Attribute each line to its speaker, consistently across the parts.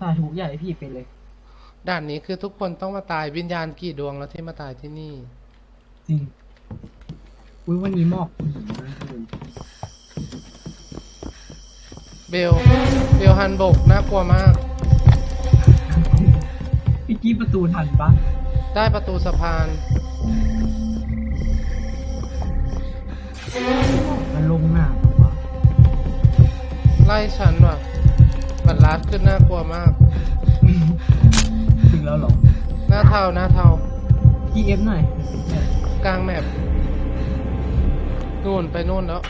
Speaker 1: สาธุอย่าให้พี่เป็นเลย
Speaker 2: ด่านนี้คือทุกคนต้องมาตายวิญญาณกี่ดวงแล้วที่มาตายที่นี่
Speaker 1: จริง อุ้ยวันนี้หมอกอื้อหือมากเลย
Speaker 2: เบล เบลฮันบกน่ากลัวมาก
Speaker 1: พี่กี้ประตูทันปะ
Speaker 2: ได้ประตูสะพาน
Speaker 1: มันลงหนาปะวะ
Speaker 2: ไล่ฉันว่ะบัตรลั ดขึ้นน่ากลัวมาก
Speaker 1: ถึงแล้วเหรอ
Speaker 2: หน้าเทาหน้าเทา
Speaker 1: พี่เอฟหน่อยเดี๋ยวเป็นแค่
Speaker 2: กลางแมปนู่นไปนู่นแล้ว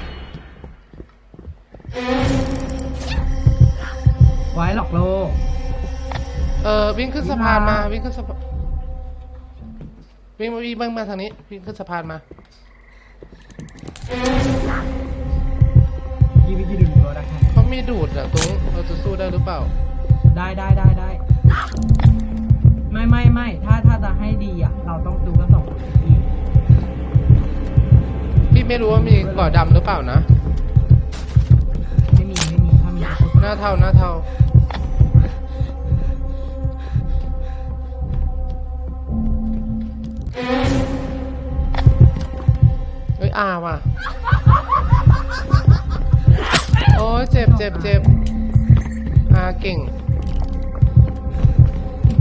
Speaker 1: ไว้หลอกโลก
Speaker 2: เออวิ่งขึ้นสะพานมาวิ่งขึ้นสะพานวิ่งมาวิ่งเบิ้งมาทางนี้ วิ่งขึ้นสะพานมา
Speaker 1: พี่พี่กี้ดึงตัวได้แค่
Speaker 2: เขา มีดูดอะตรงเราจะสู้ได้หรือเปล่า
Speaker 1: ได้ได้ได้ได้ ไม่ไม่ไม่ถ้าถ้าจะให้ดีอะ เราต้องดูกันสองคนพี่
Speaker 2: พี่ไม่รู้ว่ามีเกาะดำหรือเปล่านะ
Speaker 1: ไม่มีไม่มีถ้ามี
Speaker 2: หน้าเทาหน้าเทาเฮ้ยอาว่ะ โอ้ยเจ็บเจ็บเจ็บอาเก่ง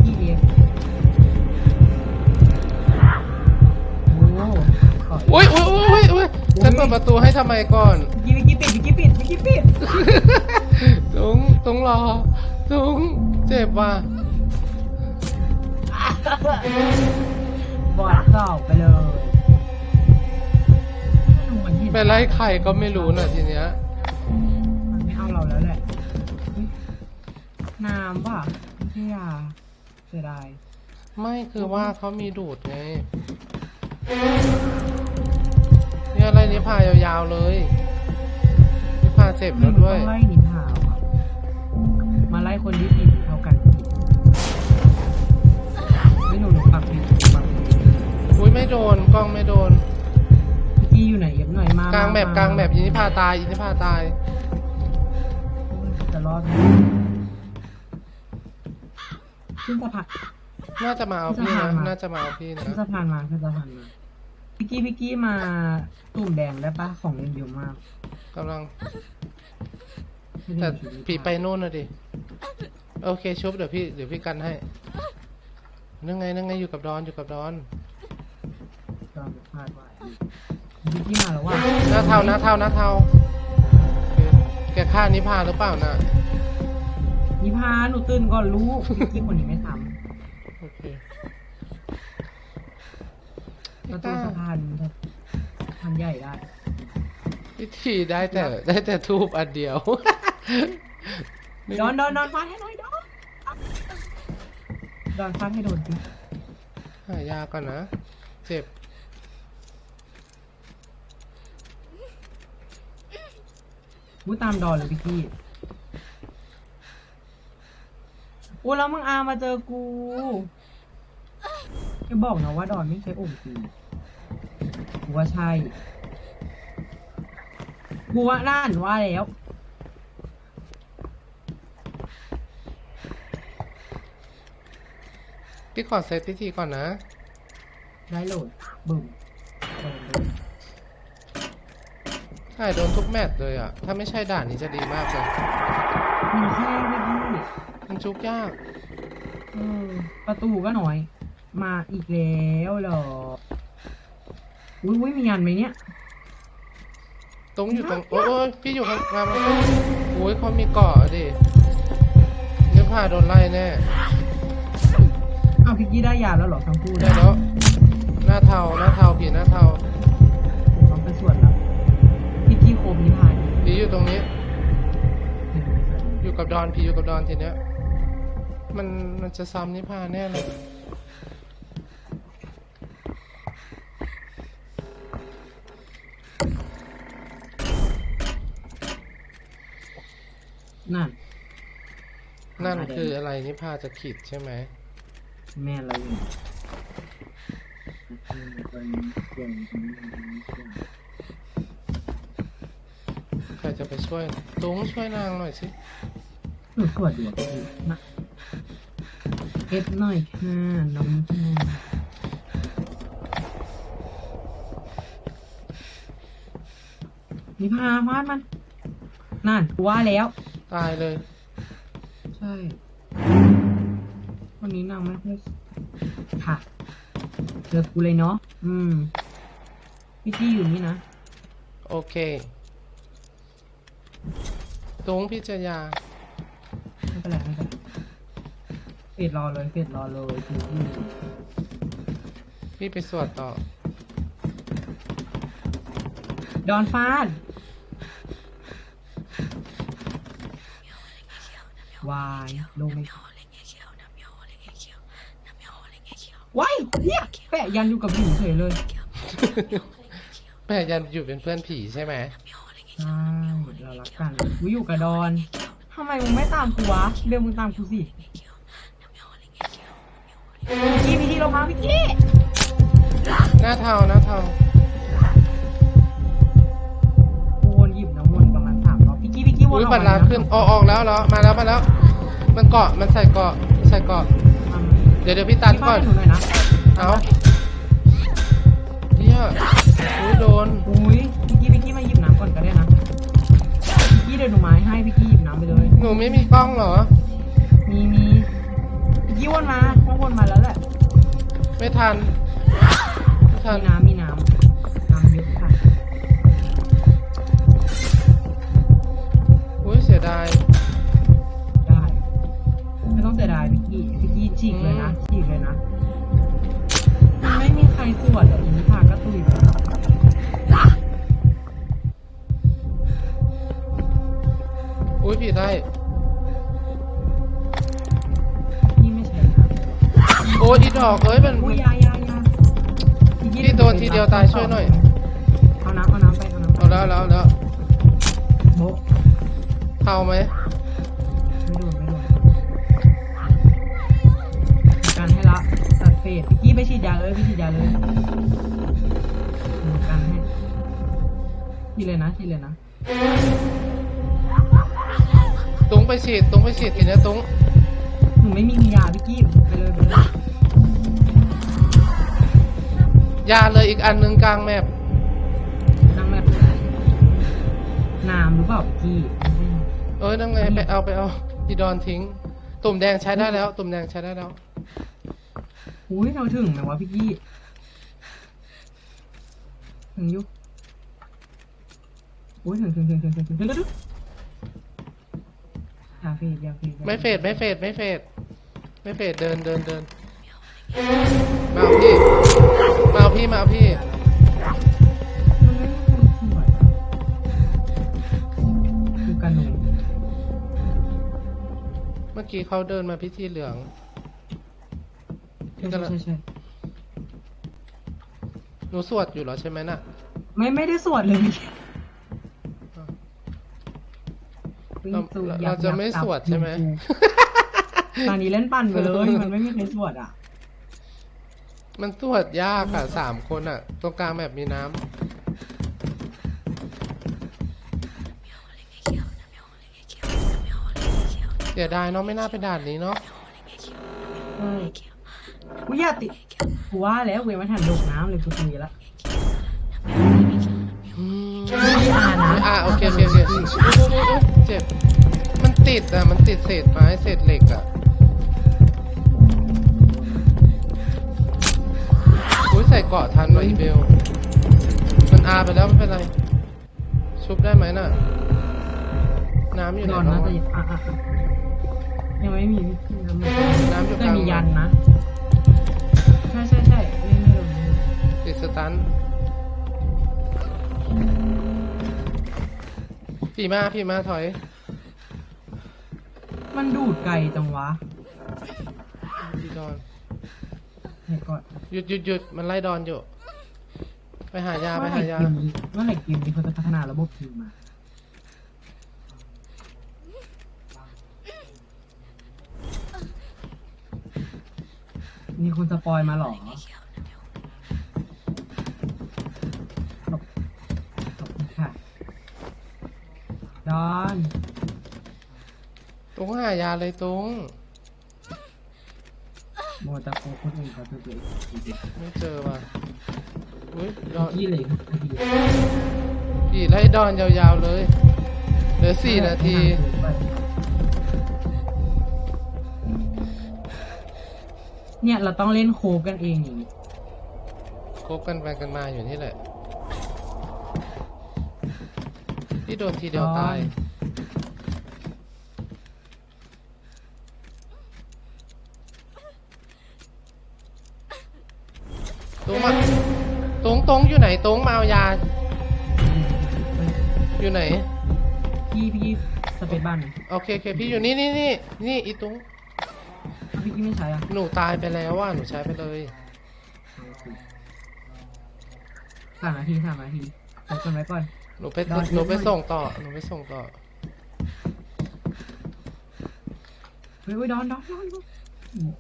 Speaker 1: พี่กี้เอฟโอ้ขอ
Speaker 2: อุ้ยอุ้ยอุ้ยอุ้ยฉันเปิดประตูให้ทำไมก่อน
Speaker 1: พี่กี้ปิดพี่กี้ปิดพี่กี้ปิด
Speaker 2: ตุงตุงรอตุงเจ็บว่ะ
Speaker 1: บอดสอบไปเลยมันเห็น
Speaker 2: ไปไล่ใครก็ไม่รู้น่ะทีเนี้ย
Speaker 1: แล้วแหละเฮ้ยน้ำป่ะไม่ใช่ยาเสียดาย
Speaker 2: ไม่คือว่าเขามีดูดไง เนี่ยอะไรนิพายาวๆเลย นิพาเจ็บแล้วด้วย
Speaker 1: ต้องไล่นิทาวอะมาไล่คนที่ผิดเท่ากันไม่หนูหนูปักผิดปักผิด
Speaker 2: อุ้ยไม่โดนกล้องไม่โดน
Speaker 1: พี่กี้อยู่ไหนเย็บหน่อยมาก
Speaker 2: ลางแมปกลางแมปอินิพาตายอินิพาตาย
Speaker 1: จะ รอดไหมขึ้นสะพาน
Speaker 2: น่าจะมาเอาพี่
Speaker 1: จะ
Speaker 2: นะ
Speaker 1: มา
Speaker 2: น่าจะมาเอาพี่นะ
Speaker 1: ขึ้นสะพานมาขึ้นสะพานมาพี่กี้พี่กี้มาตุ่มแดงได้ปะของเล่นเยอะมาก
Speaker 2: กำลัง
Speaker 1: ไม่ได้
Speaker 2: แต่
Speaker 1: อยู่ที่
Speaker 2: ผีไปนู่นนะดิ โอเคชุบเดี๋ยวพี่เดี๋ยวพี่กันให้นั่งไงนั่งไงอยู่กับดอนอยู่กับดอน
Speaker 1: ตอนพลาดไว้พี่กี้มาแล้วว่ะ
Speaker 2: หน้าเทาหน้าเทาหน้าเทาโอเค แกฆ่านิพาหรือเปล่าน่ะ
Speaker 1: นิพาหนูตื่นก่อนรู้พี่กี้คนนี้ไม่ท
Speaker 2: โอเคำ
Speaker 1: ประตูสะพานสะพานใหญ่ได้
Speaker 2: พิธีได้แต่ได้แต่ทูบอันเดียว
Speaker 1: ดอนดอนดอนฟาดให้หน่อยดอนดอนฟาดให้โดนสิ
Speaker 2: หายาก่อนนะ เจ็บ
Speaker 1: กูตามดอนเลยพี่กี้โอ้แล้วมึงอามาเจอกูจะบอกนะว่าดอนไม่ใช่โอ่งจริงกูว่าใช่กูว่าน่านว่าแล้ว
Speaker 2: พี่ขอเซตพิธีก่อนนะ
Speaker 1: ได้โหลดบึ้มโดนเลย
Speaker 2: ใช่โดนทุกแมตช์เลยอะ ถ้าไม่ใช่ด่านนี้จะดีมากเลย
Speaker 1: มีแค่พี่กี้
Speaker 2: มันจุกยาก
Speaker 1: เออประตูก็หน่อย มาอีกแล้วเหรอ อุ้ยอุ้ยมียันไหมเนี่ย
Speaker 2: ตรงอยู่ตรงโอ้ยโอ้ยพี่อยู่ข้างงามโอ้ยเขามีเกาะดินิพาโดนไล่แน่
Speaker 1: เอาพิกกี้ได้ยาแล้วเหรอทั้งคู่
Speaker 2: ได้แล้วหน้าเทาหน้าเทาผีหน้าเทา อยู่กับดอนผีอยู่กับดอนทีเนี้ย มันมันจะซ้ำนิพาแน่เลย
Speaker 1: นั่น
Speaker 2: นั่นคืออะไรนิพาจะขีดใช่ไหม
Speaker 1: แม่เราอยู่
Speaker 2: ใครจะไปช่วย ตุงช่วยนางหน่อยสิ
Speaker 1: หนูสวดอยู่อะพี่นะเอ็ดหน่อยค่ะน้องค่ะนี่พาพาดมัน นั่นกูว่าแล้ว
Speaker 2: ตายเลย
Speaker 1: ใช่ วันนี้นางไม่ค่อยค่ะเจอกูเลยเนาะ อืม พี่จี้อยู่นี่นะ
Speaker 2: โอเคตุงพิจยา
Speaker 1: ไม่เป็นไรไม่เป็นไรเฟดรอเลยเฟดรอเลยพี่จี้
Speaker 2: พี่ไปสวดต่อ
Speaker 1: ดอนฟาดวายลงไม่ว้ายเฮียแปะยันอยู่กับหินเฉยเลย
Speaker 2: แม่ยันอยู่เป็นเพื่อนผีใช่ไหม
Speaker 1: ใช่เรารักกันกูอยู่กับดอน ทำไมมึงไม่ตามกูวะเบลมึงตามกูสิพี่พี่ที่เรามาพี่กี้
Speaker 2: หน้าเทาหน้าเทา
Speaker 1: กูวนหยิบน้ำวนประมาณสามรอบพี่กี้พี่กี้วน
Speaker 2: อุ้ย
Speaker 1: ออก
Speaker 2: บัตร
Speaker 1: มา
Speaker 2: ลาขึ้นออกออกแล้วเหรอมาแล้วมาแล้ว มันเกาะมันใส่เกาะใส่เกาะ
Speaker 1: ทำ
Speaker 2: เดี๋ยวเดี๋ยวพี่ตัดก่อน
Speaker 1: พี่ฟาดให้หนูหน่อยนะ
Speaker 2: เอาเนี่ยอุ้ยโดน
Speaker 1: อุ้ยพี่กี้พี่กี้มาหยิบน้ำก่อนก็ได้นะพี่กี้เดินหนูไม้ให้พี่กี้หยิบ น้ำไปเลย
Speaker 2: หนูไม่มีกล้องเหรอ
Speaker 1: มีมีพี่กี้วนมาต้องวนมาแล้วแหละ
Speaker 2: ไม่ทัน ไม่ทัน
Speaker 1: มีน้ำมีน้ำน้ำเยอะค่ะ
Speaker 2: อุ้ยเสียดาย
Speaker 1: ได้ ไม่ต้องเสียดายพี่กี้พี่กี้ฉีกเลยนะฉีกเลยนะมันไม่มีใครตรวจอะอินทาก็ตุยไปแล้ว
Speaker 2: อุ้ยผิดได้
Speaker 1: พี่ไม่ใช่นะ
Speaker 2: โอ้ยอีดอกเอ้ยมัน
Speaker 1: อุ้ยยายายา
Speaker 2: พี่โดนทีเดียวตายช่วยหน่อย
Speaker 1: เอาน้ำเอาน้ำไปเอาน้ำไป
Speaker 2: เอาแล้วแล้วแล้ว
Speaker 1: โบ๊ะ
Speaker 2: เทาไหม
Speaker 1: ไม่โดนไม่โดนการให้ละตัดเฟสพี่กี้ไปฉีดยาเลยพี่ฉีดยาเลยหนูกันให้ฉีดเลยนะฉีดเลยนะ
Speaker 2: ตุ้งไปฉีดตุ้งไปฉีดทีเนี้ยตุ้ง
Speaker 1: หนูไม่มียาพี่กี้ไปเลยไปเลย
Speaker 2: ยาเลยอีกอันหนึงกลางแมป
Speaker 1: นั่งแบบน้ำหรือเปล่าพี่ไม่ใช่
Speaker 2: เอ้ยนั่งไงไปเอาไปเอาอีดอนทิ้ง ตุ่มแดงใช้ได้แล้ว ตุ่มแดงใช้ได้แล้ว
Speaker 1: อุ้ยเราถึงไหมวะพี่กี้ถึงอยุอุ้ยถึงถึงถึงถึงถึงถึงถึงถึง ยาเฟดยาเฟด
Speaker 2: ไม่เฟดไม่เฟดไม่เฟดไม่เฟดเดินเดินเดินมาเอาพี่มาเอาพี่มาเอาพี่
Speaker 1: มันไม่มีคนตรวจอะดูกันหนู
Speaker 2: เมื่อกี้เขาเดินมาพิธีเหลือง
Speaker 1: ใช่ใช่ใช่ใช่
Speaker 2: หนูสวดอยู่เหรอใช่ไหมน่ะ
Speaker 1: ไม่ไม่ได้สวดเลย
Speaker 2: เราเราเราจะไม่สวดใช่ไหม
Speaker 1: ตอนนี้เล่นปั่นไปเลย มันไม่มีใครสวดอะ
Speaker 2: มันสวดยากอะสามคนอะ ตรงกลางแบบมีน้ำเสียดายเนาะไม่น่าไปด่านนี้เนาะ
Speaker 1: ใช่กูอยากติดกูว่าแล้วเวยมาถันโดกน้ำเลยกูตุยละ
Speaker 2: อืม
Speaker 1: ไม่อ่านนะ
Speaker 2: อ่าโอเคโอเคโอเคอุ๊ยอุ๊ยอุ๊ยอุ๊ยเจ็บ มันติดอะ มันติดเศษไม้เศษเหล็กอะอุ้ยใส่เกาะทันว่ะอีเบล มันอาไปแล้วไม่เป็นไร ชุบได้ไหมน่ะ น้ำอยู่ไห
Speaker 1: น
Speaker 2: น
Speaker 1: อน
Speaker 2: แล้
Speaker 1: นะ
Speaker 2: ว
Speaker 1: แต่
Speaker 2: อะ
Speaker 1: อะอะอะยังไม่มีวิธีน้ำมัน
Speaker 2: น้ำอยู่ก
Speaker 1: แต่
Speaker 2: ลาง
Speaker 1: มียันนะ ใช่ใช่ใช่เล่นไม่ลง
Speaker 2: ติดสตัน พี่มาพี่มาถอย
Speaker 1: มันดูดไก่จังวะ
Speaker 2: พี่ดอน
Speaker 1: เดี๋ยวก่อน
Speaker 2: หยุดหยุดหยุดมันไล่ดอนอยู่ ไปหายาไปหายา
Speaker 1: เมื่อไหร่เกมนี้เขาจะพัฒนาระบบทีมมามีคนสปอยมาเหรอขอบขอบคุณค่ะ ดอน
Speaker 2: ตุ้ งหายาเลยตุ้ง
Speaker 1: โมวแตะโคคนอื่นเขาตัวเอง
Speaker 2: ไม่เจอว่ะอุ้ยดอน
Speaker 1: ยี่เลยนาที
Speaker 2: ผีไล่ดอนยาวๆเลยเหลือสี่นาที
Speaker 1: เนี่ยเราต้องเล่นโคฟกันเองอย่างนี้
Speaker 2: คบกันไปกันมาอยู่นี่แหละที่โดนทีเดียวตาย งมาตรงตรงอยู่ไหนตรงมาเอายา อยู่ไหน
Speaker 1: พี่พี่สเปซบ้านหน่อย
Speaker 2: โอเคโอเคพี่อยู่นี่นี่นี่นี่อีตรง
Speaker 1: อ้าวพี่กี้ไม่ใช้อะ
Speaker 2: หนูตายไปแล้วว่าหนูใช้ไปเลย
Speaker 1: สามนาทีสามนาทีกดกันไว้ก่อน
Speaker 2: หนูไป
Speaker 1: ดอน
Speaker 2: หนูไป
Speaker 1: เยอะมาก
Speaker 2: ส่งต่อหนูไปส่งต่อ
Speaker 1: เฮ้ยเฮ้ยดอนดอนดอนดอนอืม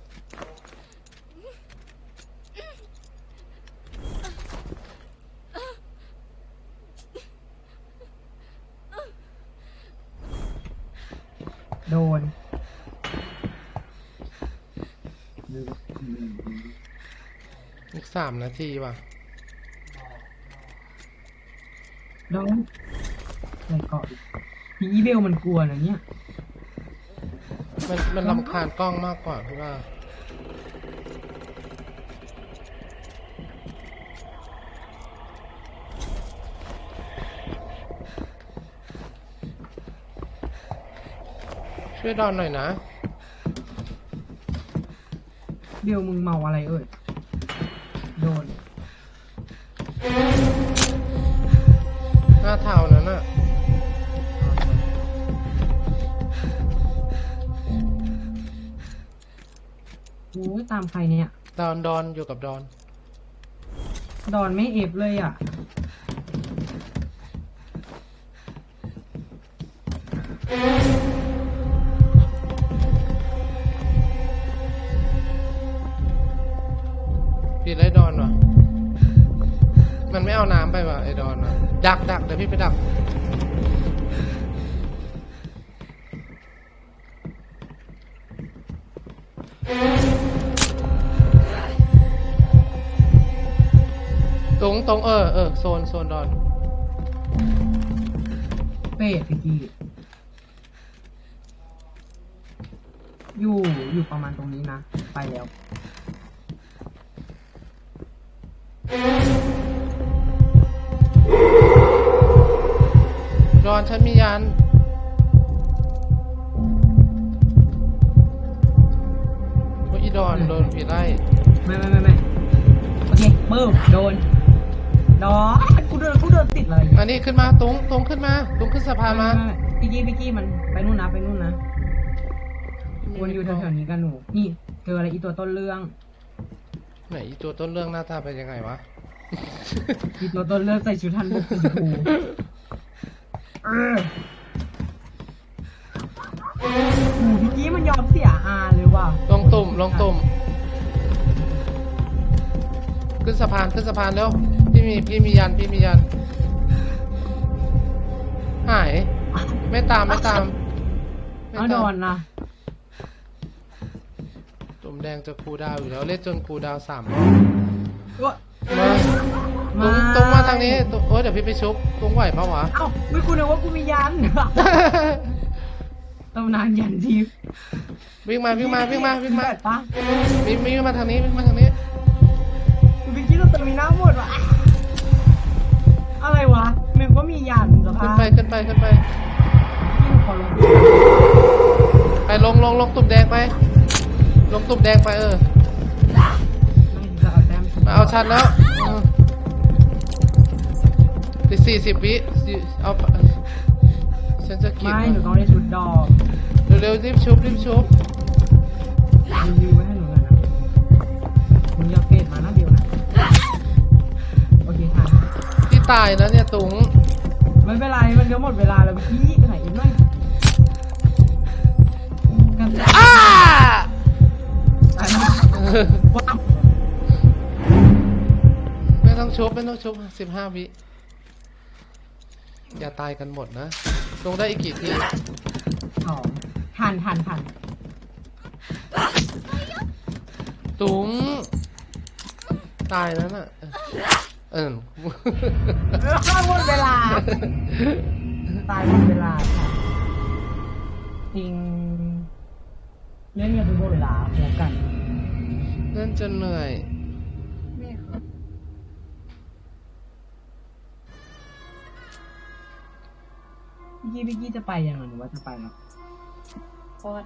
Speaker 1: โดน
Speaker 2: อีกสามนาทีว่ะ
Speaker 1: โดนใส่เกาะอีกพีอีเบลมันกลัวนะเนี่ย
Speaker 2: มันมันลำคาญกล้องมากกว่าพี่ว่า ช่วยดอนหน่อยนะ
Speaker 1: เบลมึงเมาอะไรเอ่ย โดน
Speaker 2: หน้าเทานั้นอะ
Speaker 1: โอ้ยตามใครเนี่ย
Speaker 2: ดอนดอนอยู่กับดอน
Speaker 1: ดอนไม่เอฟเลยอะ
Speaker 2: ดักดักเดี๋ยวพี่ไปดัก ตรงตรงเออเออโซนโซนดอน
Speaker 1: เป็ดพี่กี้อยู่อยู่ประมาณตรงนี้นะ ไปแล้ว
Speaker 2: ดอนฉันมียันโอ้ยอีดอนโดนผีไล่
Speaker 1: ไม่ไม่ไม่ไม่โอเคปื้มโดนดอนกูเดินกูเดินติดอะไร
Speaker 2: อันนี้ขึ้นมาตรงตรงขึ้นมาตรงขึ้นสะพานมา
Speaker 1: ไไไพี่กี้พี่กี้มันไปนู่นนะไปนู่นนะวนอยู่แถวๆนี้กันหนูนี่เจออะไรอีตัวต้นเรื่อง
Speaker 2: ไหนอีตัวต้นเรื่องหน้าตาเป็นยังไงวะ
Speaker 1: อีตัวต้นเรื่องใส่ชุดทันบุกสีชมพู เออโอ้พี่กี้มันยอมเสียอาเลยว่ะ
Speaker 2: ลงตุ่มลงตุ่มขึ้นสะพานขึ้นสะพานแล้วพี่มีพี่มียันพี่มียัน หาย ไม่ตามไม่ตามไม่
Speaker 1: เอา
Speaker 2: ตาม
Speaker 1: ดนนะ
Speaker 2: ตุ่มแดงจะครูดาวอยู่แล้วเล่นจนครูดาวสามรอบ
Speaker 1: ว่า
Speaker 2: มา ตรงตรงมาทางนี้ตรงโอ้ยเดี๋ยวพี่ไปชุบตรงไหวปะวะ
Speaker 1: เอ้าไม่คุณนึกว่ากูมียันตำนานยันทิพย์
Speaker 2: วิ่งมาวิ่งมาวิ่งมาวิ่งมา
Speaker 1: แบบปะ
Speaker 2: วิ่งวิ่งมาทางนี้วิ่งมาทางนี้
Speaker 1: พี่กี้เราเติมมีหน้าหมดวะอะไรวะนึกว่ามียันสภา
Speaker 2: ขึ้น
Speaker 1: พ
Speaker 2: ไปขึ้นไปขึ้นไป
Speaker 1: พี่หนูขอลง
Speaker 2: ไปลงลงลงตุ่มแดงไป ลงตุ่มแดงไปเออ
Speaker 1: ไม่จะเอาแต้ม
Speaker 2: มาเอาชันแล้ว อีกสี่สิบวิสี่เอาฉันจะกิน
Speaker 1: ไม่หนูต้องได้ชุดดอก
Speaker 2: เร็วๆรีบชุบรีบชุบ
Speaker 1: รีวิวไว้ให้หนูหน่อยนะมึงอย่าเฟดมานะเดียวนะ โอเคทัน
Speaker 2: ที่ตายนะเนี่ยตุง
Speaker 1: ไม่เป็นไร มันจะหมดเวลาแล้วพี่ไปไหนอีกหน่อยกันจะ
Speaker 2: อ้า
Speaker 1: อะว้าว
Speaker 2: ไม่ต้องชุบไม่ต้องชุบสิบห้าวิ อย่าตายกันหมดนะ ลงได้อีกกี่ที
Speaker 1: สองทันทันทัน
Speaker 2: ตุ้งตายแล้วน่ะ เออ
Speaker 1: ข้าหมดเวลา ตายหมดเวลาค่ะจริง เล่นกันทุกเวลาโฟกัน
Speaker 2: เล่นจนเหนื่อย
Speaker 3: นี่ค่ะ
Speaker 1: พี่กี้พี่กี้จะไปยังไงหรือว่าจะไปแล้ว
Speaker 3: พอด